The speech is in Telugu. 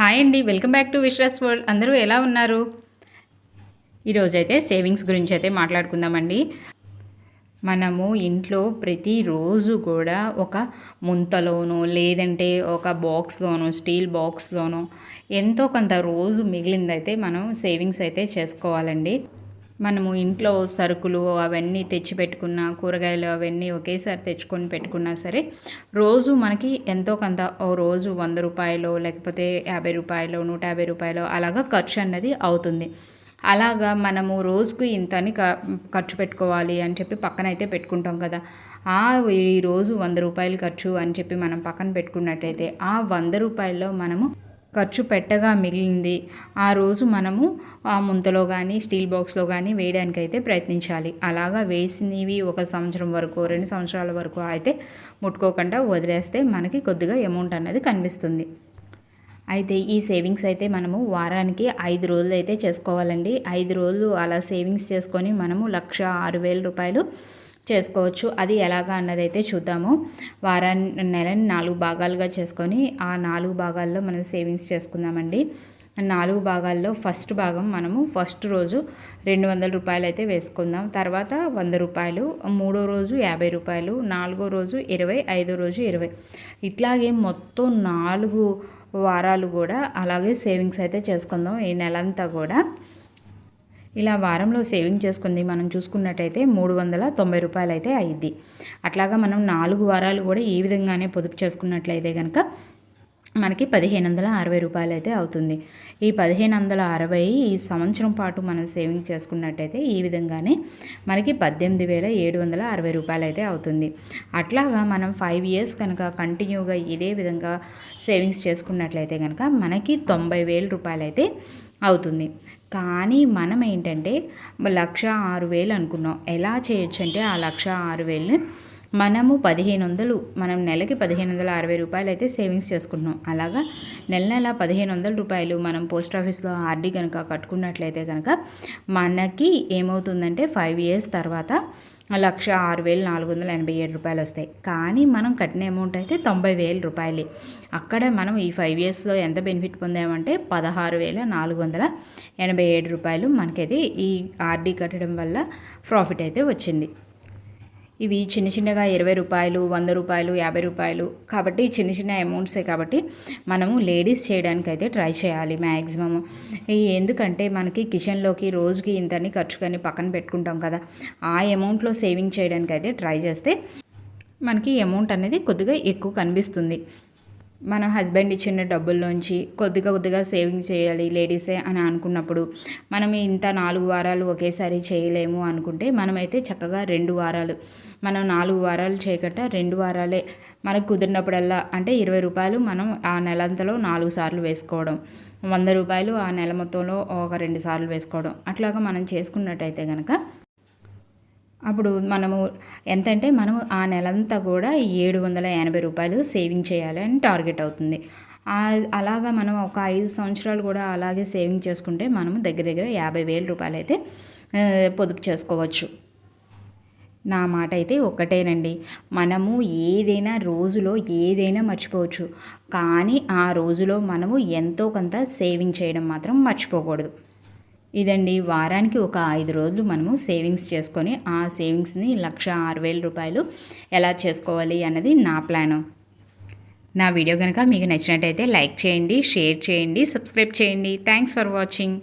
హాయ్ అండి welcome back to Vishwas world. అందరూ ఎలా ఉన్నారు? ఈరోజైతే సేవింగ్స్ గురించి అయితే మాట్లాడుకుందామండి. మనము ఇంట్లో ప్రతిరోజు కూడా ఒక ముంతలోనో లేదంటే ఒక బాక్స్లోనో స్టీల్ బాక్స్లోనో ఎంతో కొంత రోజు మిగిలిందైతే మనం సేవింగ్స్ అయితే చేసుకోవాలండి. మనము ఇంట్లో సరుకులు అవన్నీ తెచ్చి పెట్టుకున్న కూరగాయలు అవన్నీ ఒకేసారి తెచ్చుకొని పెట్టుకున్నా సరే రోజు మనకి ఎంతో కొంత ఓ రోజు వంద రూపాయలు లేకపోతే యాభై రూపాయలు నూట యాభై రూపాయలు అలాగా ఖర్చు అన్నది అవుతుంది. అలాగా మనము రోజుకు ఇంతని ఖర్చు పెట్టుకోవాలి అని చెప్పి పక్కన అయితే పెట్టుకుంటాం కదా. ఆ ఈ రోజు వంద రూపాయలు ఖర్చు అని చెప్పి మనం పక్కన పెట్టుకున్నట్టయితే ఆ వంద రూపాయల్లో మనము ఖర్చు పెట్టగా మిగిలింది. ఆ రోజు మనము ఆ ముంతలో కానీ స్టీల్ బాక్స్లో కానీ వేయడానికి అయితే ప్రయత్నించాలి. అలాగా వేసినవి ఒక సంవత్సరం వరకు రెండు సంవత్సరాల వరకు అయితే ముట్టుకోకుండా వదిలేస్తే మనకి కొద్దిగా అమౌంట్ అన్నది కనిపిస్తుంది. అయితే ఈ సేవింగ్స్ అయితే మనము వారానికి ఐదు రోజులు అయితే చేసుకోవాలండి. ఐదు రోజులు అలా సేవింగ్స్ చేసుకొని మనము లక్ష ఆరు వేల రూపాయలు చేసుకోవచ్చు. అది ఎలాగా అన్నది అయితే చూద్దాము. వారాన్ని నెలని నాలుగు భాగాలుగా చేసుకొని ఆ నాలుగు భాగాల్లో మనం సేవింగ్స్ చేసుకుందామండి. నాలుగు భాగాల్లో ఫస్ట్ భాగం మనము ఫస్ట్ రోజు రెండు వందల రూపాయలు అయితే వేసుకుందాం. తర్వాత వంద రూపాయలు మూడో రోజు యాభై రూపాయలు నాలుగో రోజు ఇరవై ఐదో రోజు ఇరవై. ఇట్లాగే మొత్తం నాలుగు వారాలు కూడా అలాగే సేవింగ్స్ అయితే చేసుకుందాం ఈ నెలంతా కూడా. ఇలా వారంలో సేవింగ్ చేసుకుంది. మనం చూసుకున్నట్టయితే మూడు వందల తొంభై రూపాయలు అయితే అయ్యిద్ది. అట్లాగా మనం నాలుగు వారాలు కూడా ఈ విధంగానే పొదుపు చేసుకున్నట్లయితే కనుక మనకి పదిహేను వందల అరవై రూపాయలు అయితే అవుతుంది. ఈ పదిహేను వందల అరవై ఈ సంవత్సరం పాటు మనం సేవింగ్ చేసుకున్నట్టయితే ఈ విధంగానే మనకి పద్దెనిమిది వేల ఏడు వందల అరవై రూపాయలు అయితే అవుతుంది. అట్లాగా మనం ఫైవ్ ఇయర్స్ కనుక కంటిన్యూగా ఇదే విధంగా సేవింగ్స్ చేసుకున్నట్లయితే కనుక మనకి తొంభై వేల రూపాయలు అయితే అవుతుంది. కానీ మనం ఏంటంటే లక్ష ఆరు వేలు అనుకున్నాం. ఎలా చేయొచ్చు అంటే ఆ లక్ష ఆరు వేలు మనము పదిహేను వందలు మనం నెలకి పదిహేను వందల అరవై రూపాయలు అయితే సేవింగ్స్ చేసుకుంటున్నాం. అలాగా నెల నెల పదిహేను వందల రూపాయలు మనం పోస్ట్ ఆఫీస్లో ఆర్డీ కనుక కట్టుకున్నట్లయితే కనుక మనకి ఏమవుతుందంటే ఫైవ్ ఇయర్స్ తర్వాత లక్ష ఆరు వేలు నాలుగు వందల ఎనభై ఏడు రూపాయలు వస్తాయి. కానీ మనం కట్టిన అమౌంట్ అయితే తొంభై వేల రూపాయలే. అక్కడ మనం ఈ ఫైవ్ ఇయర్స్లో ఎంత బెనిఫిట్ పొందామంటే పదహారు వేల నాలుగు వందల ఎనభై ఏడు రూపాయలు మనకైతే ఈ ఆర్డీ కట్టడం వల్ల ప్రాఫిట్ అయితే వచ్చింది. ఇవి చిన్న చిన్నగా ఇరవై రూపాయలు వంద రూపాయలు యాభై రూపాయలు. కాబట్టి చిన్న చిన్న అమౌంట్సే కాబట్టి మనము లేడీస్ చేయడానికి అయితే ట్రై చేయాలి మ్యాక్సిమమ్ ఎందుకంటే మనకి కిచెన్లోకి రోజుకి ఇంతని ఖర్చు కానీ పక్కన పెట్టుకుంటాం కదా. ఆ అమౌంట్లో సేవింగ్ చేయడానికి అయితే ట్రై చేస్తే మనకి అమౌంట్ అనేది కొద్దిగా ఎక్కువ కనిపిస్తుంది. మన హస్బెండ్ ఇచ్చిన డబ్బుల్లోంచి కొద్దిగా కొద్దిగా సేవింగ్ చేయాలి లేడీసే అని అనుకున్నప్పుడు మనం ఇంత నాలుగు వారాలు ఒకేసారి చేయలేము అనుకుంటే మనమైతే చక్కగా రెండు వారాలు మనం నాలుగు వారాలు చేయకుండా రెండు వారాలే మనకు కుదిరినప్పుడల్లా అంటే ఇరవై రూపాయలు మనం ఆ నెలంతలో నాలుగు సార్లు వేసుకోవడం. వంద రూపాయలు ఆ నెల మొత్తంలో ఒక రెండు సార్లు వేసుకోవడం. అట్లాగా మనం చేసుకున్నట్టయితే కనుక అప్పుడు మనము ఎంతంటే మనము ఆ నెలంతా కూడా ఏడు వందల ఎనభై రూపాయలు సేవింగ్ చేయాలని టార్గెట్ అవుతుంది. అలాగా మనం ఒక ఐదు సంవత్సరాలు కూడా అలాగే సేవింగ్ చేసుకుంటే మనము దగ్గర దగ్గర యాభై వేల రూపాయలు అయితే పొదుపు చేసుకోవచ్చు. నా మాట అయితే ఒక్కటేనండి. మనము ఏదైనా రోజులో ఏదైనా మర్చిపోవచ్చు. కానీ ఆ రోజులో మనము ఎంతో కొంత సేవింగ్ చేయడం మాత్రం మర్చిపోకూడదు. ఇదండి. వారానికి ఒక ఐదు రోజులు మనము సేవింగ్స్ చేసుకొని ఆ సేవింగ్స్ని లక్ష ఆరు వేల రూపాయలు ఎలా చేసుకోవాలి అన్నది నా ప్లాను. నా వీడియో కనుక మీకు నచ్చినట్టయితే లైక్ చేయండి షేర్ చేయండి సబ్స్క్రైబ్ చేయండి. Thanks for watching.